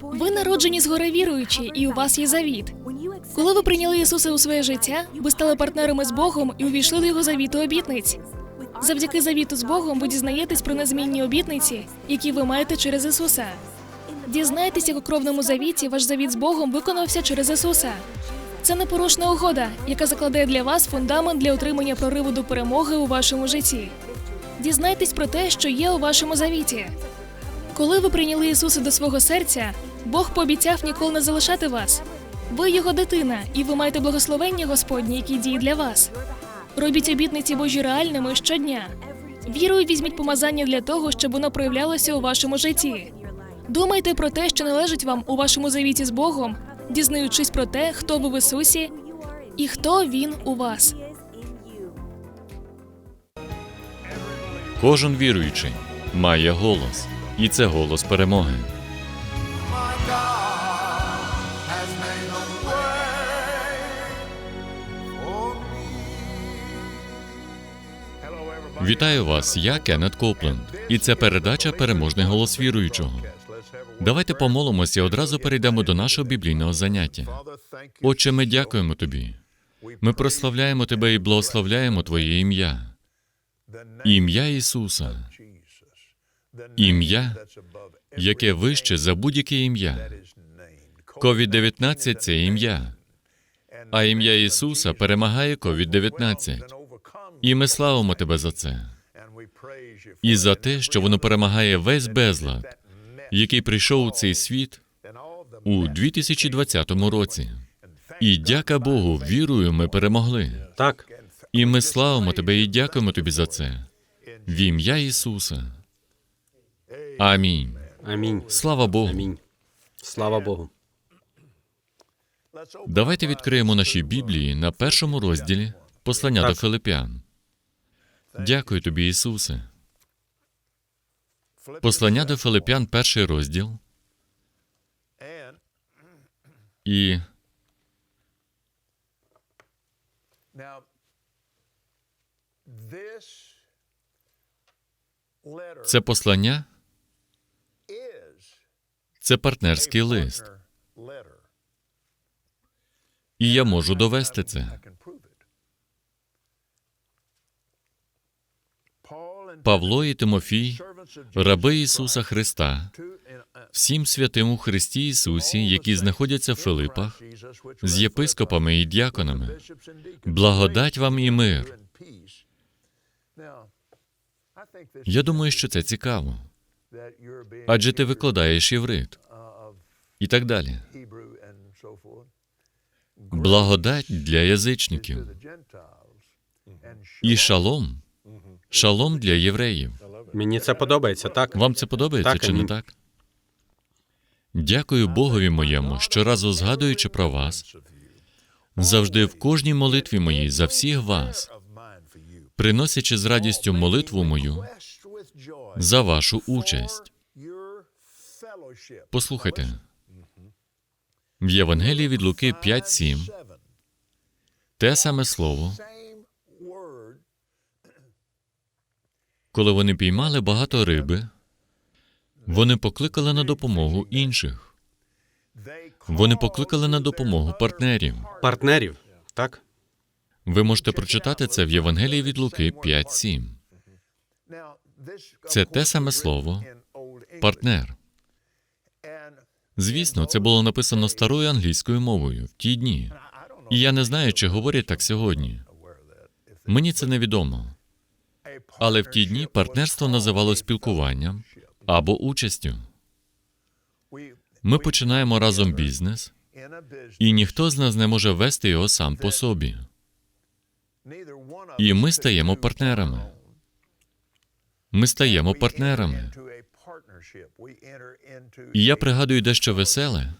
Ви народжені згори віруючі, і у вас є завіт. Коли ви прийняли Ісуса у своє життя, ви стали партнерами з Богом і увійшли до його завіту обітниць. Завдяки завіту з Богом ви дізнаєтесь про незмінні обітниці, які ви маєте через Ісуса. Дізнайтесь, як у кровному завіті ваш завіт з Богом виконався через Ісуса. Це непорушна угода, яка закладає для вас фундамент для отримання прориву до перемоги у вашому житті. Дізнайтесь про те, що є у вашому завіті. Коли ви прийняли Ісуса до свого серця, Бог пообіцяв ніколи не залишати вас. Ви його дитина, і ви маєте благословення Господнє, які діє для вас. Робіть обітниці Божі реальними щодня. Вірою візьміть помазання для того, щоб воно проявлялося у вашому житті. Думайте про те, що належить вам у вашому завіті з Богом, дізнаючись про те, хто ви в Ісусі і хто Він у вас. Кожен віруючий має голос, і це голос перемоги. Вітаю вас, я Кеннет Копленд, і це передача Переможний голос віруючого. Давайте помолимося і одразу перейдемо до нашого біблійного заняття. Отче, ми дякуємо тобі. Ми прославляємо тебе і благословляємо Твоє ім'я, ім'я Ісуса, ім'я, яке вище за будь-яке ім'я. COVID-19 – це ім'я, а ім'я Ісуса перемагає COVID-19. І ми славимо тебе за це. І за те, що воно перемагає весь безлад, який прийшов у цей світ у 2020 році. І дяка Богу, вірою ми перемогли. Так, І ми славимо тебе і дякуємо тобі за це. В ім'я Ісуса. Амінь. амінь. Слава Богу. Амінь. Слава Богу. Давайте відкриємо наші Біблії на першому розділі послання до. Филипян. Дякую тобі, Ісусе. Послання до Филипян, перший розділ. І це послання, це партнерський лист. І я можу довести це. Павло і Тимофій, раби Ісуса Христа, всім святим у Христі Ісусі, які знаходяться в Филипах, з єпископами і deacons. Благодать вам і мир. Я думаю, що це цікаво, адже ти викладаєш єврит і так далі. Благодать для язичників і шалом. Шалом для євреїв. Мені це подобається, так? Вам це подобається Так, чи не так? Дякую Богові моєму, щоразу згадуючи про вас, завжди в кожній молитві моїй за всіх вас, приносячи з радістю молитву мою за вашу участь. Послухайте. В Євангелії від Луки 5.7 те саме слово, коли вони піймали багато риби, вони покликали на допомогу інших. Вони покликали на допомогу партнерів. Партнерів. Так? Ви можете прочитати це в Євангелії від Луки 5.7. Це те саме слово партнер. Звісно, це було написано старою англійською мовою в ті дні. І я не знаю, чи говорять так сьогодні. Мені це невідомо. Але в ті дні партнерство називало спілкуванням або участю. Ми починаємо разом бізнес, і ніхто з нас не може вести його сам по собі. І ми стаємо партнерами. Ми стаємо партнерами. І я пригадую дещо веселе,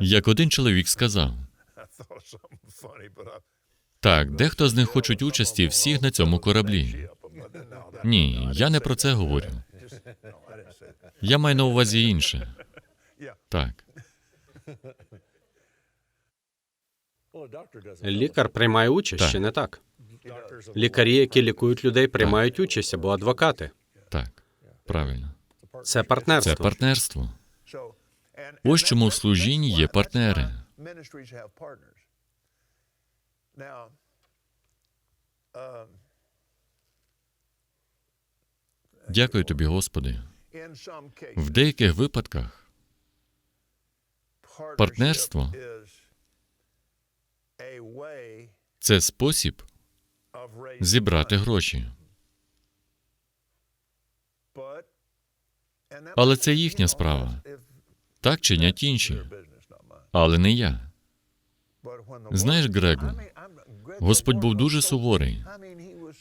як один чоловік сказав: так, дехто з них хочуть участі всіх на цьому кораблі. Ні, я не про це говорю. Я маю на увазі інше. Так, Лікар приймає участь, Так. чи не так? Лікарі, які лікують людей, приймають участь або адвокати. так, правильно. Це партнерство. Це партнерство. Ось чому в служінні є партнери. Дякую тобі, Господи. В деяких випадках партнерство це спосіб зібрати гроші. Але це їхня справа. Так чинять інші, але не я. Знаєш, Грегу, Господь був дуже суворий.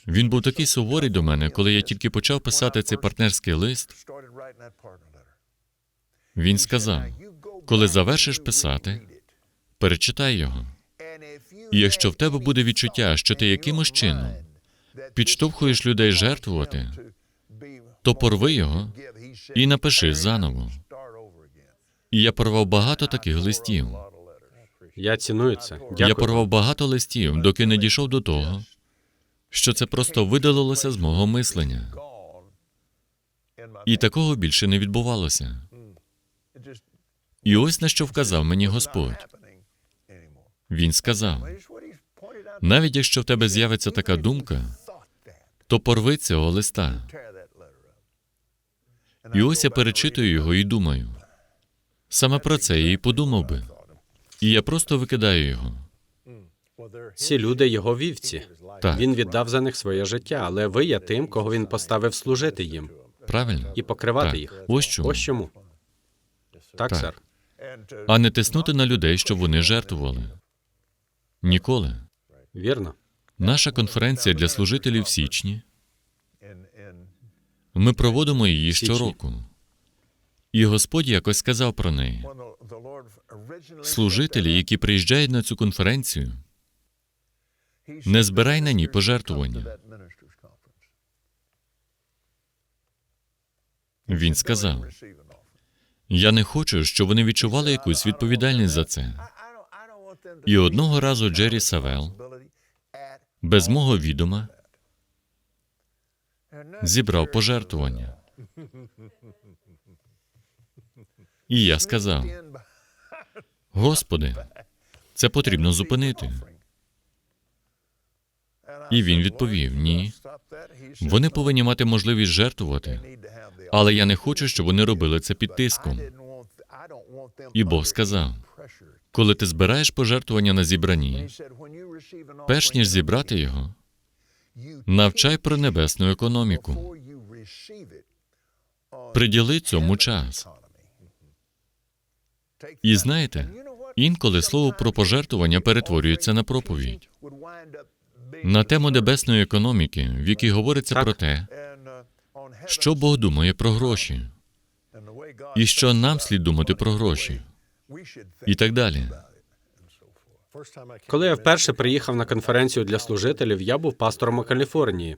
Він був такий суворий до мене, коли я тільки почав писати цей партнерський лист. Він сказав: коли завершиш писати, перечитай його. І якщо в тебе буде відчуття, що ти якимось чином підштовхуєш людей жертвувати, то порви його і напиши заново. І я порвав багато таких листів. Я ціную це. Я порвав багато листів, доки не дійшов до того, що це просто видалилося з мого мислення. І такого більше не відбувалося. І ось на що вказав мені Господь. Він сказав: навіть якщо в тебе з'явиться така думка, то порви цього листа. І ось я перечитую його і думаю. Саме про це я і подумав би. І я просто викидаю його. Ці люди його вівці. Так. Він віддав за них своє життя, але ви є тим, кого він поставив служити їм Правильно? і покривати Так. їх. Ось чому. Ось чому. Так, Так. сер. А не тиснути на людей, щоб вони жертвували. Ніколи. Вірно. Наша конференція для служителів в січні. Ми проводимо її щороку. І Господь якось сказав про неї. Служителі, які приїжджають на цю конференцію, не збирай на ній пожертвування. Він сказав: Я не хочу, щоб вони відчували якусь відповідальність за це. І одного разу Джері Савел, без мого відома, зібрав пожертвування. І я сказав: Господи, це потрібно зупинити. І він відповів: Ні, вони повинні мати можливість жертвувати, але я не хочу, щоб вони робили це під тиском. І Бог сказав: коли ти збираєш пожертвування на зібранні, перш ніж зібрати його, навчай про небесну економіку. Приділи цьому час. І знаєте, інколи слово про пожертвування перетворюється на проповідь на тему небесної економіки, в якій говориться про те, що Бог думає про гроші, і що нам слід думати про гроші, і так далі. Коли я вперше приїхав на конференцію для служителів, я був пастором у Каліфорнії.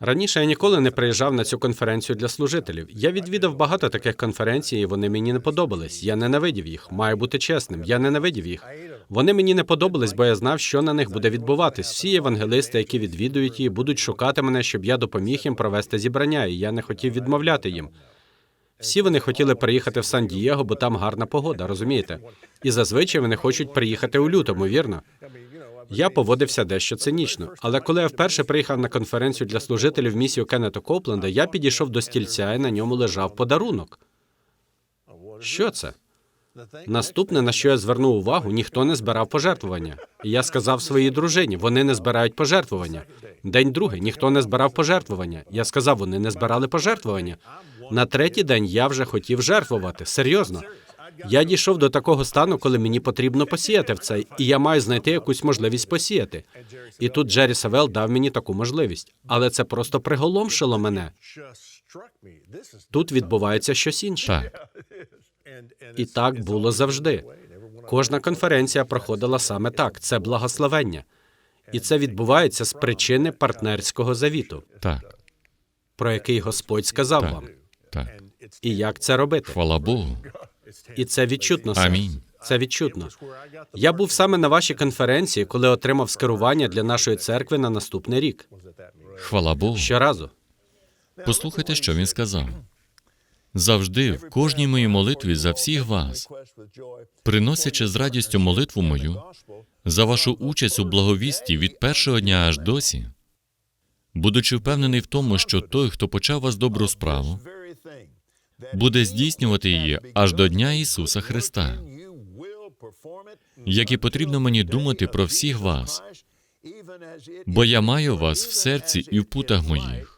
Раніше я ніколи не приїжджав на цю конференцію для служителів. Я відвідав багато таких конференцій, і вони мені не подобались. Я ненавидів їх. Маю бути чесним. Я ненавидів їх. Вони мені не подобались, бо я знав, що на них буде відбуватись. Всі євангелисти, які відвідують її, будуть шукати мене, щоб я допоміг їм провести зібрання, і я не хотів відмовляти їм. Всі вони хотіли приїхати в Сан-Дієго, бо там гарна погода, розумієте? І зазвичай вони хочуть приїхати у лютому, вірно? Я поводився дещо цинічно. Але коли я вперше приїхав на конференцію для служителів місію Кеннета Копленда, я підійшов до стільця і на ньому лежав подарунок. Що це? Наступне, на що я звернув увагу, ніхто не збирав пожертвування. І я сказав своїй дружині, вони не збирають пожертвування. День другий ніхто не збирав пожертвування. Я сказав, вони не збирали пожертвування. На третій день я вже хотів жертвувати. Серйозно. Я дійшов до такого стану, коли мені потрібно посіяти в це, і я маю знайти якусь можливість посіяти. І тут Джері Савел дав мені таку можливість. Але це просто приголомшило мене. Тут відбувається щось інше. Так, І так було завжди. Кожна конференція проходила саме так: це благословення. І це відбувається з причини партнерського завіту, так, про який Господь сказав Так. вам. так. І як це робити? Хвала Богу. І це відчутно. Амінь. Це відчутно. Я був саме на вашій конференції, коли отримав скерування для нашої церкви на наступний рік. Хвала Богу. Щоразу. Послухайте, що він сказав. Завжди в кожній моїй молитві за всіх вас, приносячи з радістю молитву мою за вашу участь у благовісті від першого дня аж досі, будучи впевнений в тому, що той, хто почав вас добру справу, буде здійснювати її аж до Дня Ісуса Христа. Як і потрібно мені думати про всіх вас, бо я маю вас в серці і в путах моїх.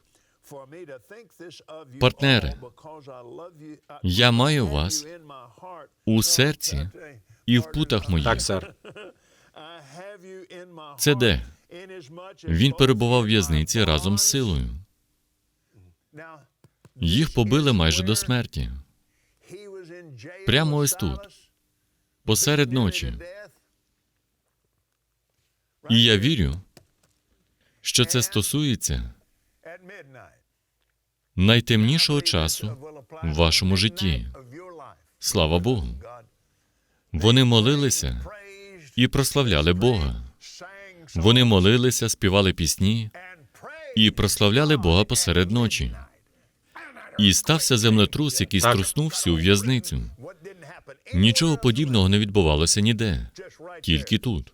Партнери, Я маю вас у серці і в путах моїх. Так, сер. Це де? Він перебував в в'язниці разом з силою. Їх побили майже до смерті. Прямо ось тут, посеред ночі. І я вірю, що це стосується найтемнішого часу в вашому житті. Слава Богу. Вони молилися і прославляли Бога. Вони молилися, співали пісні і прославляли Бога посеред ночі. І стався землетрус, який струснув всю в'язницю. Нічого подібного не відбувалося ніде, тільки тут.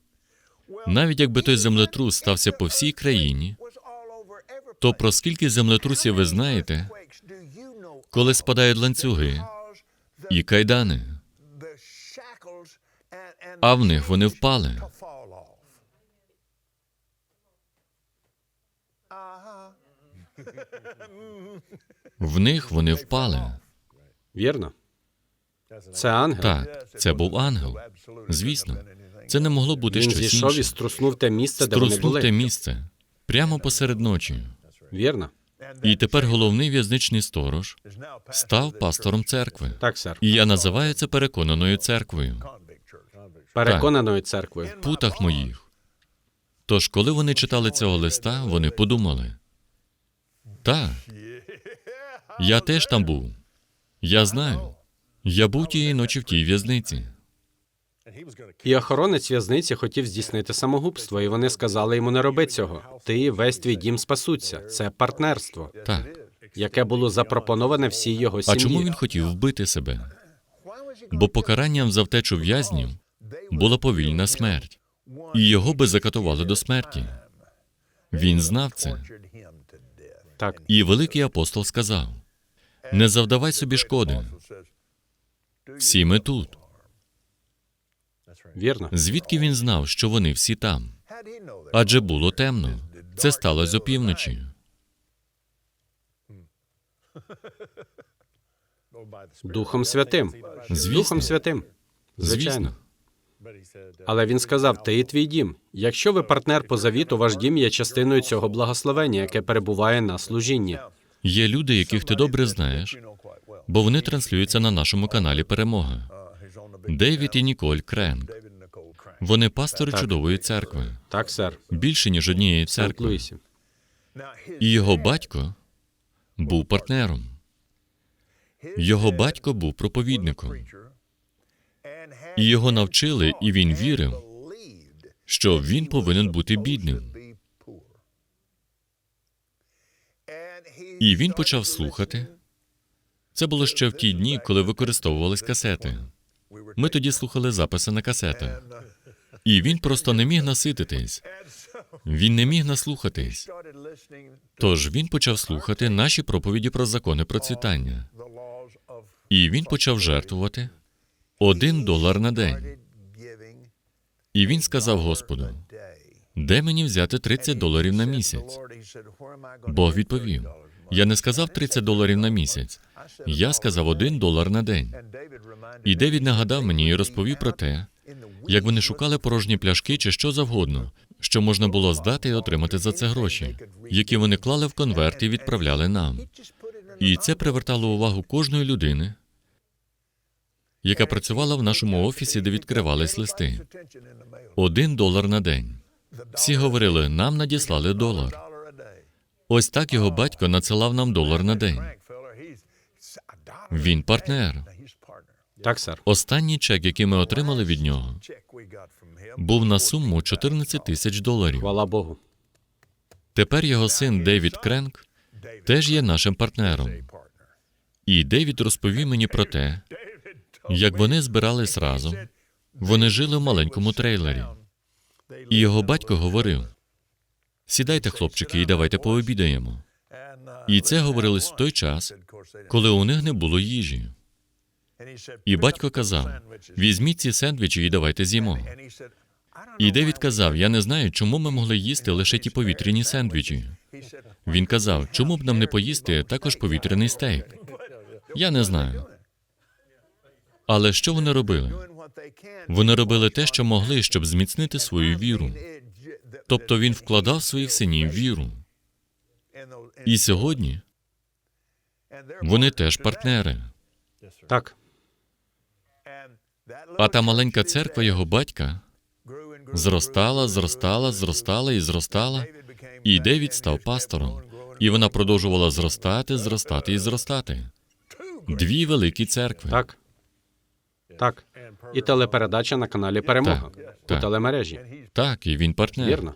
Навіть якби той землетрус стався по всій країні, то про скільки землетрусів ви знаєте, коли спадають ланцюги і кайдани, а в них вони впали. В них вони впали. Вірно. Це ангел. Так, це був ангел. Звісно, це не могло бути Він щось зійшов і струснув те місце, де вони Струснув були. те місце прямо посеред ночі. Вірно. І тепер головний в'язничний сторож став пастором церкви. Так, сер. І я називаю це переконаною церквою. Переконаною церквою. В путах моїх. Тож, коли вони читали цього листа, вони подумали: так, я теж там був. Я знаю. Я був тієї ночі в тій в'язниці. І охоронець в'язниці хотів здійснити самогубство, і вони сказали йому не роби цього. Ти весь твій дім спасуться. Це партнерство, Так. яке було запропоноване всій його сім'ї. А чому він хотів вбити себе? Бо покаранням за втечу в'язнів була повільна смерть, і його би закатували до смерті. Він знав це. Так, І великий апостол сказав: не завдавай собі шкоди. Всі ми тут. Вірно. Звідки він знав, що вони всі там? Адже було темно. Це сталося опівночі. Духом Святим. Звісно. Духом Святим. Звичайно. Звісно. Але він сказав: Ти і твій дім. Якщо ви партнер по завіту, ваш дім є частиною цього благословення, яке перебуває на служінні. Є люди, яких ти добре знаєш, бо вони транслюються на нашому каналі Перемога. Дейвід і Ніколь Кренк. Вони пастори чудової церкви, Так, сер. більше ніж однієї церкви. І його батько був партнером. Його батько був проповідником. І його навчили, і він вірив, що він повинен бути бідним. І він почав слухати. Це було ще в ті дні, коли використовувались касети. Ми тоді слухали записи на касетах. І він просто не міг насититись. Він не міг наслухатись. Тож він почав слухати наші проповіді про закони процвітання. І він почав жертвувати один долар на день. І він сказав Господу: де мені взяти 30 доларів на місяць? Бог відповів: Я не сказав 30 доларів на місяць. Я сказав один долар на день. І Девід нагадав мені і розповів про те, як вони шукали порожні пляшки чи що завгодно, що можна було здати і отримати за це гроші, які вони клали в конверт і відправляли нам. І це привертало увагу кожної людини, яка працювала в нашому офісі, де відкривались листи. Один долар на день. Всі говорили, нам надіслали долар. Ось так його батько надсилав нам долар на день. Він партнер. Так, сер. Останній чек, який ми отримали від нього, був на суму 14 тисяч доларів. Хвала Богу. Тепер його син Девід Кренк теж є нашим партнером. І Девід розповів мені про те, як вони збирались разом. Вони жили в маленькому трейлері. І його батько говорив: сідайте, хлопчики, і давайте пообідаємо. І це говорилось в той час, коли у них не було їжі. І батько казав: візьміть ці сендвічі і давайте з'їмо. І Девід казав: Я не знаю, чому ми могли їсти лише ті повітряні сендвічі. Він казав, чому б нам не поїсти також повітряний стейк? Я не знаю. Але що вони робили? Вони робили те, що могли, щоб зміцнити свою віру. Тобто він вкладав своїх синів віру. І сьогодні вони теж партнери. Так, А та маленька церква його батька зростала, зростала, зростала і зростала. І Девід став пастором. І вона продовжувала зростати, зростати і зростати. Дві великі церкви. так. Так. І телепередача на каналі Перемога у так. телемережі. Так, і він партнер. Вірно.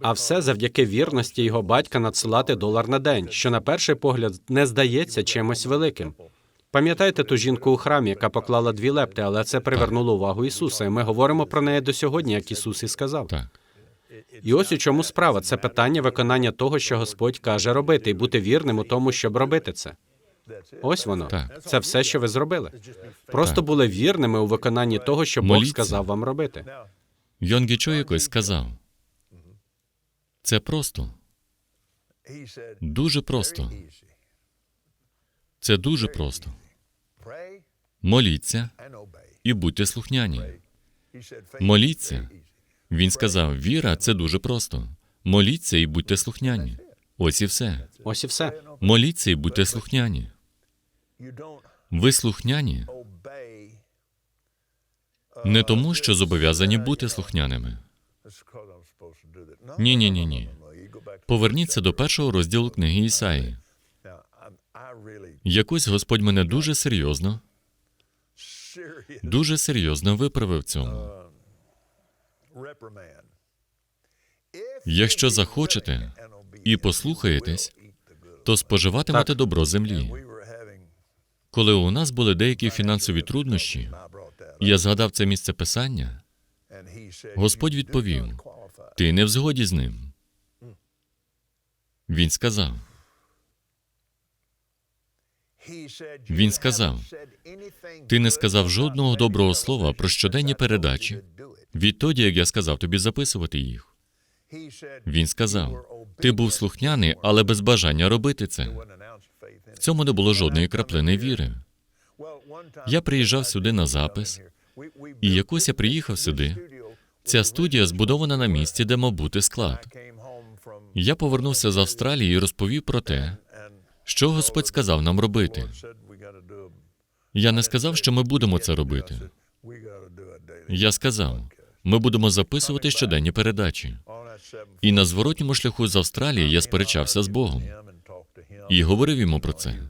А все завдяки вірності його батька надсилати долар на день, що на перший погляд не здається чимось великим. Пам'ятаєте ту жінку у храмі, яка поклала дві лепти, але це привернуло увагу Ісуса, і ми говоримо про неї до сьогодні, як Ісус і сказав. Так, І ось у чому справа. Це питання виконання того, що Господь каже робити, і бути вірним у тому, щоб робити це. Ось воно. Так. Це все, що ви зробили. Просто були вірними у виконанні того, що Бог Моліться. сказав вам робити. Йонгі Чо якось сказав. Це просто, дуже просто. Це дуже просто. Моліться і будьте слухняні. Моліться. Він сказав: віра це дуже просто. Моліться і будьте слухняні. Ось і все. Ось і все. Моліться і будьте слухняні. Ви слухняні не тому, що зобов'язані бути слухняними. Ні, ні, ні, ні. Поверніться до першого розділу книги Ісаї. Якось Господь мене дуже серйозно, дуже серйозно виправив цьому. Якщо захочете і послухаєтесь, то споживатимете добро землі. Коли у нас були деякі фінансові труднощі, я згадав це місце писання, Господь відповів: ти не в згоді з ним. Він сказав: Він сказав, Ти не сказав жодного доброго слова про щоденні передачі відтоді, як я сказав тобі записувати їх. Він сказав: Ти був слухняний, але без бажання робити це. В цьому не було жодної краплини віри. Я приїжджав сюди на запис, і якось я приїхав сюди. Ця студія збудована на місці, де мав бути склад. Я повернувся з Австралії і розповів про те, що Господь сказав нам робити. Я не сказав, що ми будемо це робити. Я сказав: ми будемо записувати щоденні передачі. І на зворотньому шляху з Австралії я сперечався з Богом і говорив йому про це.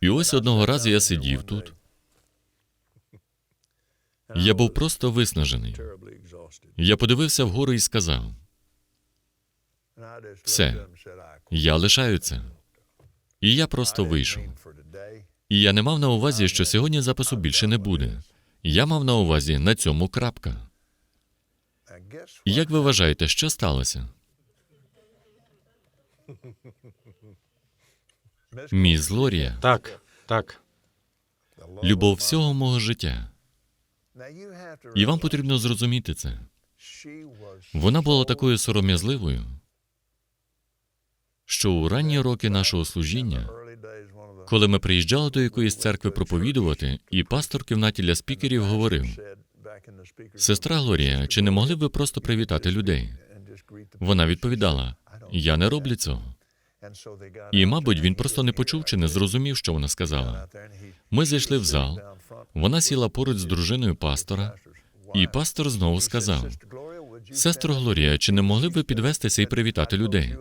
І ось одного разу я сидів тут. Я був просто виснажений. Я подивився вгору і сказав: Все, я лишаю це. І я просто вийшов. І я не мав на увазі, що сьогодні запису більше не буде. Я мав на увазі на цьому крапка. І Як ви вважаєте, що сталося? Міс Глорія, Так, так. любов всього мого життя. І вам потрібно зрозуміти це. Вона була такою сором'язливою, що у ранні роки нашого служіння, коли ми приїжджали до якоїсь церкви проповідувати, і пастор кімнаті для спікерів говорив: Сестра Глорія, чи не могли б ви просто привітати людей? Вона відповідала: Я не роблю цього. І, мабуть, він просто не почув чи не зрозумів, що вона сказала. Ми зайшли в зал. Вона сіла поруч з дружиною пастора, і пастор знову сказав: Сестро Глорія, чи не могли б ви підвестися і привітати людей?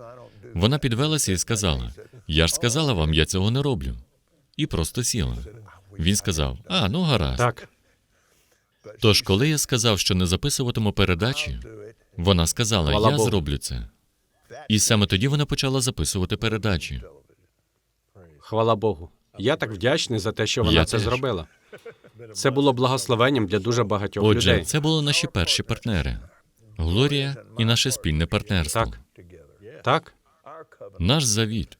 Вона підвелася і сказала: Я ж сказала вам, я цього не роблю. І просто сіла. Він сказав: А, ну гаразд. Так. Тож, коли я сказав, що не записуватиму передачі, вона сказала: Я зроблю це. І саме тоді вона почала записувати передачі. Хвала Богу. Я так вдячний за те, що вона Я це теж. зробила. Це було благословенням для дуже багатьох Отже, людей. це були наші перші партнери. Глорія і наше спільне партнерство. Так. Так, Наш завіт,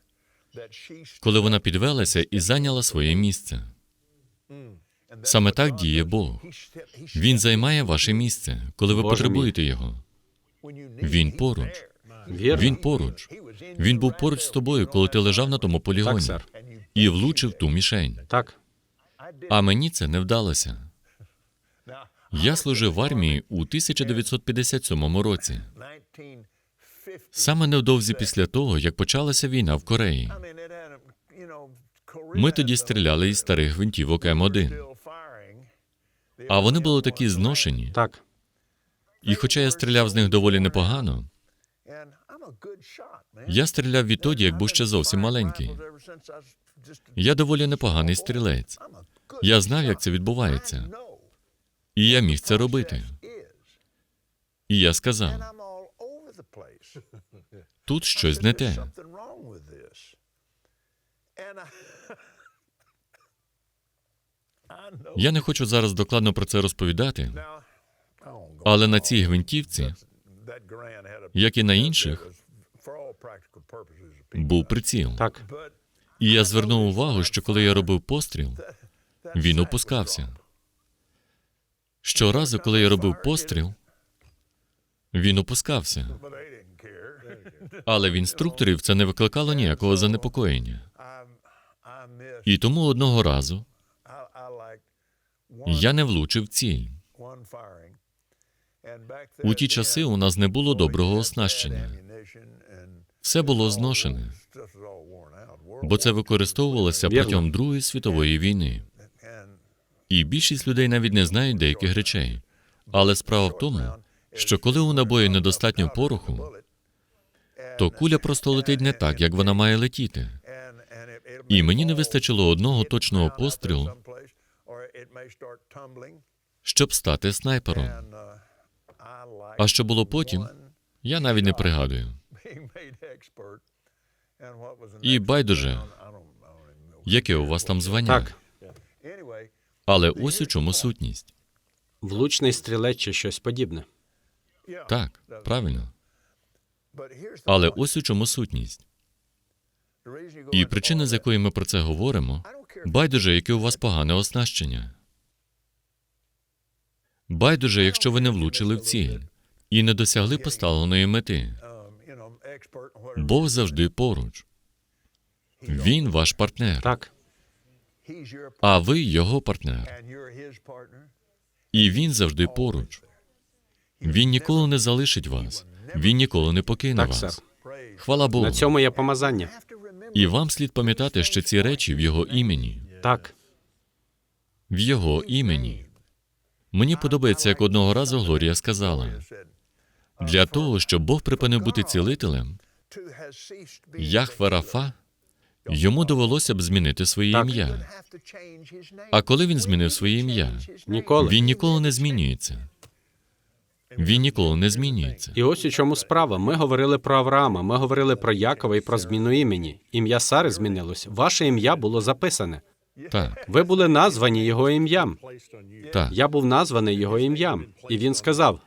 коли вона підвелася і зайняла своє місце. Саме так діє Бог. Він займає ваше місце, коли ви Боже мій. потребуєте його. Він поруч. вірно. Він поруч. Він був поруч з тобою, коли ти лежав на тому полігоні Так, і влучив ту мішень. Так, А мені це не вдалося. Я служив в армії у 1957 році, саме невдовзі після того, як почалася війна в Кореї. Ми тоді стріляли із старих гвинтівок М1, а вони були такі зношені. так. І хоча я стріляв з них доволі непогано, я стріляв відтоді, як був ще зовсім маленький. Я доволі непоганий стрілець. Я знав, як це відбувається, і я міг це робити. І я сказав: тут щось не те. Я не хочу зараз докладно про це розповідати, але на цій гвинтівці, як і на інших, був приціл. Так, І я звернув увагу, що коли я робив постріл, він опускався. Щоразу, коли я робив постріл, він опускався. Але в інструкторів це не викликало ніякого занепокоєння. І тому одного разу я не влучив ціль. У ті часи у нас не було доброго оснащення. Все було зношене, бо це використовувалося протягом Другої світової війни. І більшість людей навіть не знають деяких речей. Але справа в тому, що коли у набої недостатньо пороху, то куля просто летить не так, як вона має летіти. І мені не вистачило одного точного пострілу, щоб стати снайпером. А що було потім, я навіть не пригадую. І байдуже, яке у вас там звання. так. Але ось у чому сутність. Влучний стрілець чи щось подібне. Так, правильно. Але ось у чому сутність. І причина, з якої ми про це говоримо, байдуже, яке у вас погане оснащення. Байдуже, якщо ви не влучили в ціль і не досягли поставленої мети. Бог завжди поруч. Він ваш партнер, Так, а ви його партнер. І він завжди поруч. Він ніколи не залишить вас. Він ніколи не покине так, вас. сер. Хвала Богу. На цьому є помазання. І вам слід пам'ятати, що ці речі в його імені. Так, В його імені. Мені подобається, як одного разу Глорія сказала: для того, щоб Бог припинив бути цілителем, Яхве Рафа, йому довелося б змінити своє Так. ім'я. А коли він змінив своє ім'я, ніколи. він ніколи не змінюється. Він ніколи не змінюється. І ось у чому справа. Ми говорили про Авраама, ми говорили про Якова і про зміну імені. Ім'я Сари змінилось. Ваше ім'я було записане. Так, Ви були названі його ім'ям. так. Я був названий його ім'ям. І він сказав: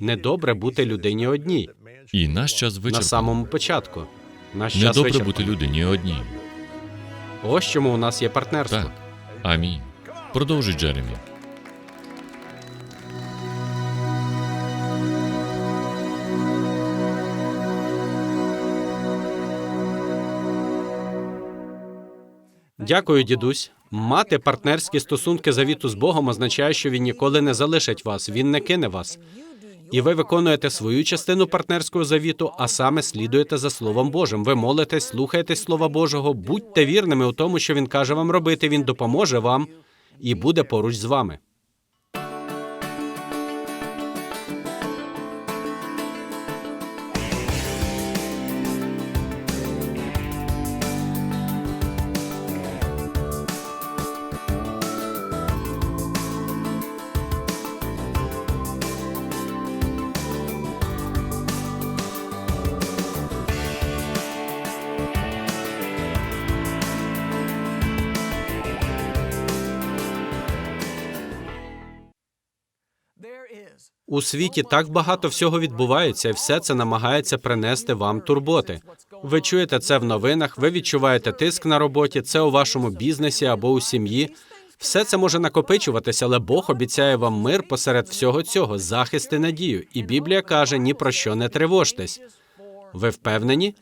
недобре бути людині одній І наш час на самому початку. Наш час Недобре вичерпаний. бути людині одній. Ось чому у нас є партнерство. Так. Амінь. Продовжуй, Джеремі. Дякую, дідусь. Мати партнерські стосунки завіту з Богом означає, що він ніколи не залишить вас, він не кине вас. І ви виконуєте свою частину партнерського завіту, а саме слідуєте за Словом Божим. Ви молитесь, слухаєтесь Слова Божого, будьте вірними у тому, що він каже вам робити. Він допоможе вам і буде поруч з вами. Світі так багато всього відбувається, і все це намагається принести вам турботи. Ви чуєте це в новинах, ви відчуваєте тиск на роботі, це у вашому бізнесі або у сім'ї. Все це може накопичуватися, але Бог обіцяє вам мир посеред всього цього, захист і надію. І Біблія каже: ні про що не тривожтесь. Ви впевнені?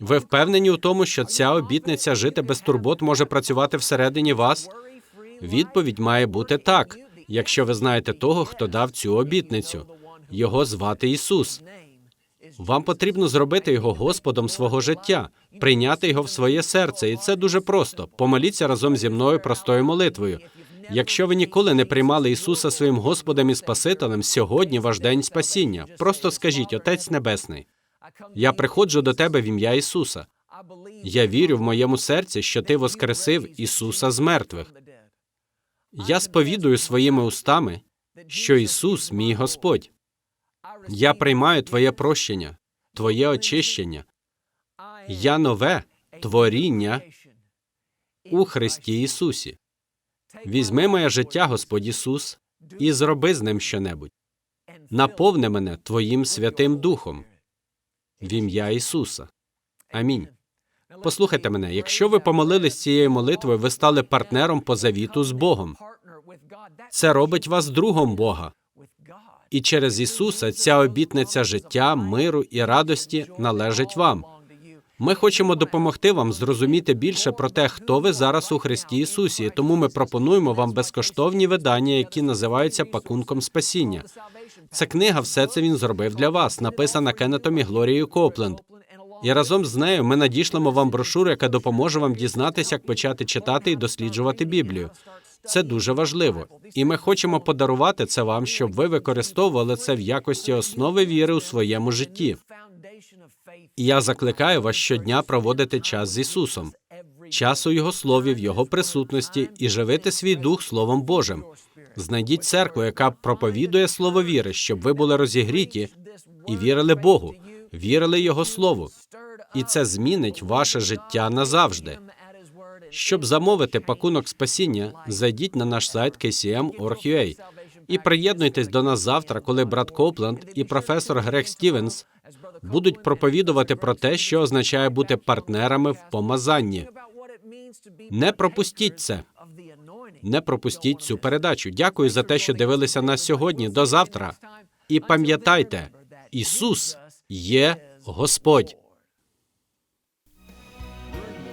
Ви впевнені у тому, що ця обітниця жити без турбот може працювати всередині вас? Відповідь має бути так, якщо ви знаєте того, хто дав цю обітницю. Його звати Ісус. Вам потрібно зробити його Господом свого життя, прийняти його в своє серце, і це дуже просто. Помоліться разом зі мною простою молитвою. Якщо ви ніколи не приймали Ісуса своїм Господом і Спасителем, сьогодні ваш день спасіння. Просто скажіть, Отець Небесний, я приходжу до тебе в ім'я Ісуса. Я вірю в моєму серці, що ти воскресив Ісуса з мертвих. Я сповідую своїми устами, що Ісус мій Господь. Я приймаю Твоє прощення, Твоє очищення. Я нове творіння у Христі Ісусі. Візьми моє життя, Господь Ісус, і зроби з ним щонебудь. Наповни мене Твоїм Святим Духом в ім'я Ісуса. Амінь. Послухайте мене, якщо ви помолились цією молитвою, ви стали партнером по завіту з Богом. Це робить вас другом Бога. І через Ісуса ця обітниця життя, миру і радості належить вам. Ми хочемо допомогти вам зрозуміти більше про те, хто ви зараз у Христі Ісусі. Тому ми пропонуємо вам безкоштовні видання, які називаються пакунком спасіння. Ця книга все це він зробив для вас, написана Кеннетом і Глорією Копленд. І разом з нею ми надішлемо вам брошуру, яка допоможе вам дізнатися, як почати читати і досліджувати Біблію. Це дуже важливо, і ми хочемо подарувати це вам, щоб ви використовували це в якості основи віри у своєму житті. І я закликаю вас щодня проводити час з Ісусом, час у Його слові, в Його присутності і живити свій дух Словом Божим. Знайдіть церкву, яка проповідує слово віри, щоб ви були розігріті і вірили Богу, вірили Його Слову. І це змінить ваше життя назавжди. Щоб замовити пакунок спасіння, зайдіть на наш сайт kcm.org.ua і приєднуйтесь до нас завтра, коли брат Копленд і професор Грег Стівенс будуть проповідувати про те, що означає бути партнерами в помазанні. Не пропустіть це. Не пропустіть цю передачу. Дякую за те, що дивилися нас сьогодні. До завтра. І пам'ятайте, Ісус є Господь.